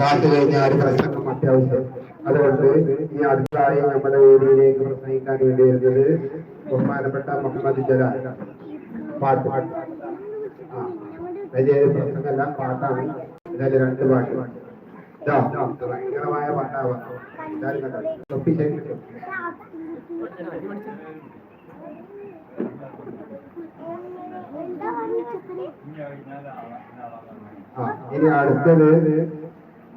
പാട്ട് കഴിഞ്ഞാൽ ഒരു പ്രസംഗം അത്യാവശ്യം. അതുകൊണ്ട് ഈ അടുത്തായി നമ്മുടെ ഏരിയയിലേക്ക് പ്രസംഗിക്കാൻ വേണ്ടി വരുന്നത് ബഹുമാനപ്പെട്ട മുഹമ്മദ് ജലാൽ. പാട്ട്. ആ വലിയ പ്രസംഗമല്ല പാട്ടാണ്. എന്നാലും രണ്ട് പാട്ട്. ഭയങ്കരമായ പാട്ടാവാം എല്ലാവരും കണ്ടോ? ശേഖരിക്കും ആ ഇനി അടുത്തത്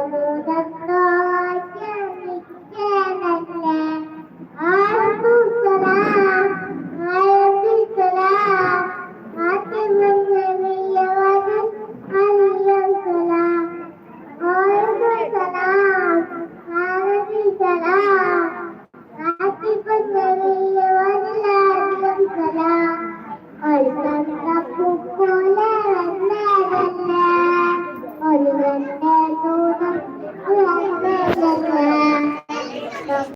समुदत्